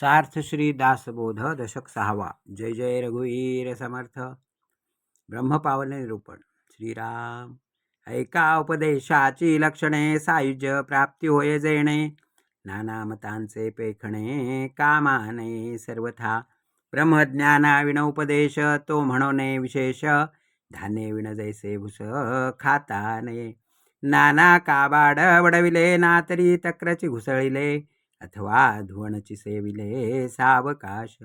सार्थ श्री दासबोध दशक सहावा. जय जय रघुवीर समर्थ. ब्रह्मपावन निरूपण. श्रीराम. ऐका उपदेशाची लक्षणे सायुज्य प्राप्ती होय जेणे. नाना मतांचे पेखणे कामाने सर्वथा. ब्रह्मज्ञाना विण उपदेश तो म्हणोने विशेष. धान्य विण जैसे भुस खाताने. नाना काबाड वडविले ना तरी तक्रची घुसळिले. अथवा धुवणची सेविले सावकाश.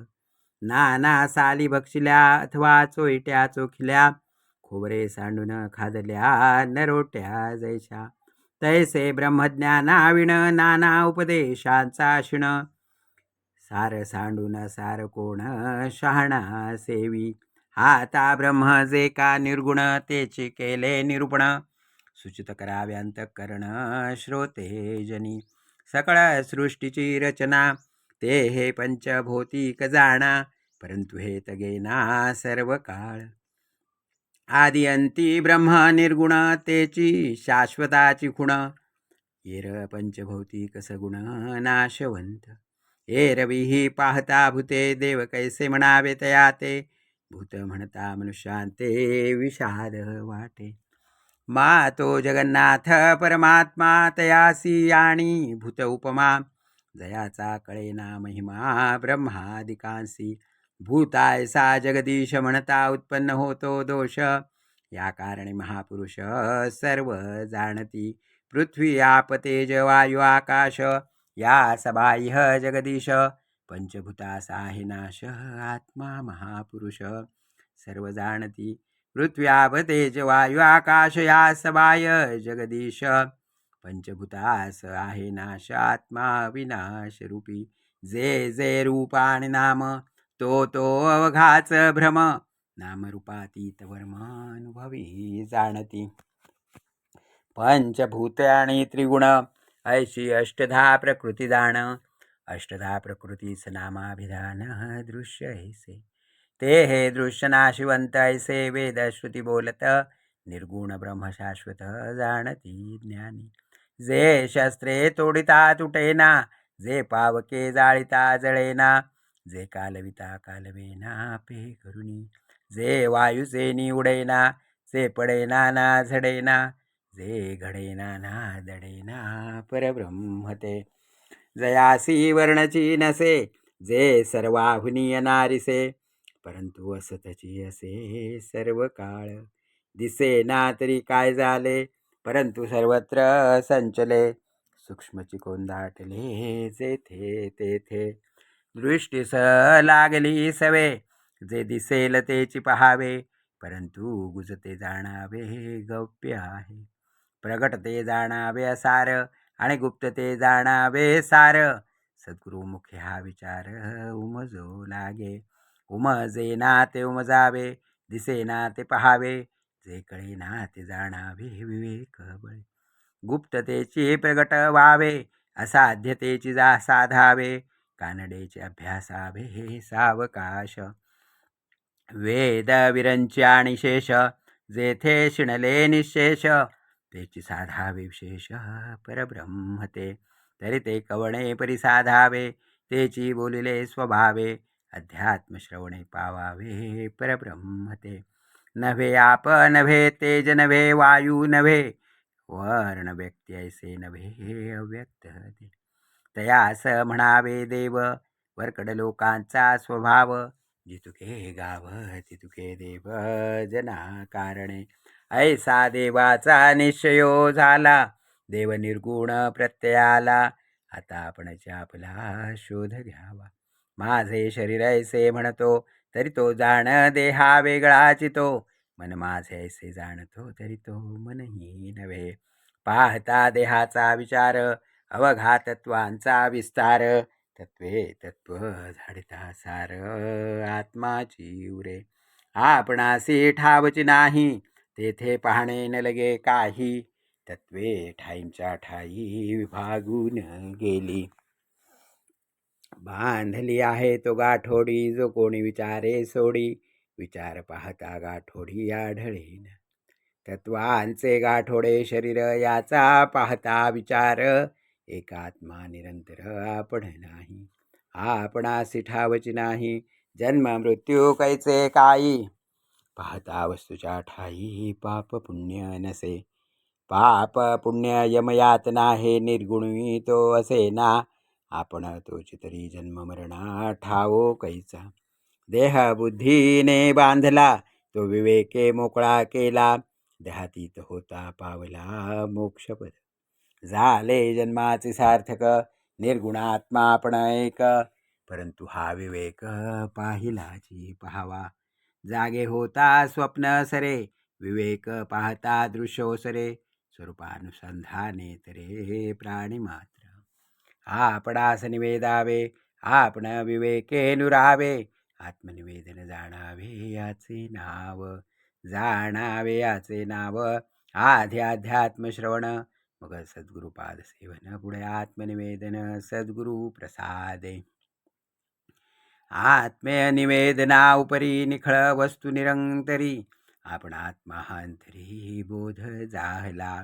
नाना साली बक्षिल्या अथवा चोईट्या चोखिल्या. खोबरे सांडून खादल्या नरोट्या जैशा. तैसे ब्रह्मज्ञानाविण नाना उपदेशांचा शिण. सार सांडून सार कोण शहाणा सेवी. हाता ब्रह्म जे का निर्गुण तेचे केले निरूपण. सूचित कराव्यांत करण श्रोते जनी. सकळ सृष्टीची रचना. ते हे पंचभौतिक जाणा परंतु हे तगेना सर्व काळ आदि अंती ब्रह्म निर्गुण तेची शाश्वताची खुण. येर पंचभौतिक सगुण नाशवंत. एरवीही पाहता भूते देव कैसे म्हणावे तया ते भूत म्हणता मनुष्यांते विषाद वाटे. मातो जगन्नाथ परमात्मा तयासी आणि भूत उपमा जयाचा कळेना महिमा ब्रह्मादिकांसी. भूताय सा जगदीश म्हणता उत्पन्न होतो दोष या कारणे महापुरुष सर्व जाणती. पृथ्वी आपतेज वायू आकाश या सबाह्य जगदीश पंचभूतास आहे नाश आत्मा महापुरुष. सर्व जाणती. पृथ्व्याप तेज वायू आकाश या सवाय जगदीश पंचभूतास आहे नाश आत्मा विनाश रूपी जे जे रूप आणि नाम तो तो अवघाच भ्रम। नामरूपातीत वर्मानुभवी जाणती। पंचभूत आणि त्रिगुण ऐशी अष्टधा प्रकृती जाण। अष्टधा प्रकृतीच नामाभिधान दृश्य ऐसे ते हे दृश्य नाशिवंत ऐसे वेद श्रुती बोलत निर्गुण ब्रह्म शाश्वत जाणती ज्ञानी. जे शस्त्रे तोडिता तुटेना जे पावके जाळिता जळेना जे कालविता कालवेना पे करुणी. जे वायुसेनी उडेना जे पडेना ना झडेना जे घडेना ना दडेना परब्रह्म ते. जयासी वर्णची नसे जे सर्वाहुनीय नारिसे परंतु असतची असे सर्व काळ दिसे ना तरी काय झाले? परंतु सर्वत्र संचले. सूक्ष्मची कोण दाटले जेथे तेथे. दृष्टीस लागली सवे. जे दिसेल तेची पहावे. परंतु गुजते जाणावे गौप्य आहे. प्रगटते जाणावे असार आणि गुप्तते जाणावे सार. सद्गुरुमुखे हा विचार उमजो लागे. उमजे ना ते उमजावे दिसे ना ते पहावे जे कळे ना ते जाणावे विवेक बळे गुप्ततेची प्रगट व्हावे असाध्यतेची जा साधावे कानडेचे अभ्यासावे हे सावकाश. वेद विरंची आणि शेष जेथे शिणले निशेष तेची साधावे विशेष परब्रह्म ते. तरी ते कवणे परिसाधावे तेची बोलिले स्वभावे अध्यात्म श्रवणे पावावे परब्रह्म ते. नव्हे आप नव्हे तेज नव्हे वायू नव्हे वर्ण व्यक्ती ऐसे नव्हे अव्यक्त ते. स म्हणावे देव वरकड लोकांचा स्वभाव. जितुके गाव तितुके देव जना कारणे. ऐसा देवाचा निश्चयो झाला देव निर्गुण प्रत्ययाला. आता आपण आपला शोध घ्यावा. माझे शरीर ऐसे म्हणतो तरी तो जाण देहा वेगळा चितो. मन माझे ऐसे जाणतो तरी तो मनही नव्हे. पाहता देहाचा विचार अवघातत्वांचा विस्तार. तत्वे तत्व झाडता सार आत्माची उरे. आपणासी ठावची नाही तेथे पाहणे न लगे काही. तत्वे ठाईंच्या ठाई विभागून गेली. बांधली आहे तो गाठोडी जो कोणी विचारे सोडी विचार पाहता गाठोडी आढळेन. तत्वांचे गाठोडे शरीर याचा पाहता विचार एकात्मा निरंतर आपण नाही. आपणासी ठावची नाही जन्म मृत्यू कैचे काही पाहता वस्तूच्या ठाई पाप पुण्य नसे. पाप पुण्य यमयातना हे निर्गुणी तो असे ना. आपण तोची तरी जन्म मरणा ठावो कैचा. देह बुद्धीने बांधला तो विवेके मोकळा केला. देहातीत होता पावला मोक्षपद. झाले जन्माचे सार्थक निर्गुणात्मा आपण एक. परंतु हा विवेक पाहिलाची पहावा. जागे होता स्वप्न सरे विवेक पाहता दृश्यो सरे स्वरूपानुसंधाने तरे प्राणी मात्र आपणास निवेदावे आपण विवेकेनुरावे आत्मनिवेदन जाणावे याचे नाव जाणावे याचे नाव आधी अध्यात्म श्रवण मग सद्गुरुपाद सेवन पुढे आत्मनिवेदन सद्गुरु प्रसादे. आत्मे निवेदना उपरी निखळ वस्तू निरंतरी आपण आत्माहांतरी बोध जाहला.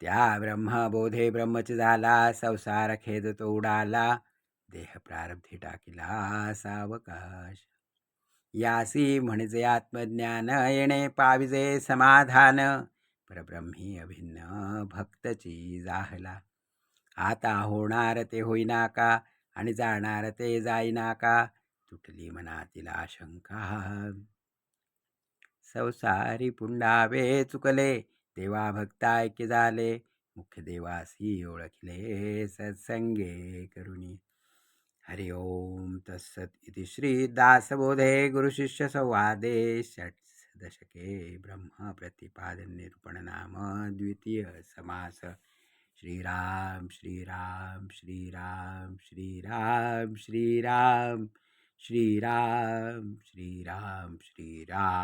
त्या ब्रह्मबोधे ब्रह्मच झाला संसार खेद तो उडाला देह प्रारब्धी टाकिला सावकाश. यासी म्हणजे आत्मज्ञान येणे पाविजे समाधान परब्रह्मी अभिन्न भक्तची जाहला. आता होणार ते होईना का आणि जाणार ते जाईना का? तुटली मनातील आशंका. संसारी पुंडावे चुकले तेव्हा भक्ता ऐक्य झाले. मुख्य देवासी ओळखले सत्संगे करुणी. हरि ओम तत्सत इति श्री दासबोधे गुरुशिष्य संवादे षट दशके ब्रह्म प्रतिपादन निरूपण नाम द्वितीय समास. श्रीराम श्रीराम श्रीराम श्रीराम श्रीराम श्रीराम श्रीराम श्रीराम.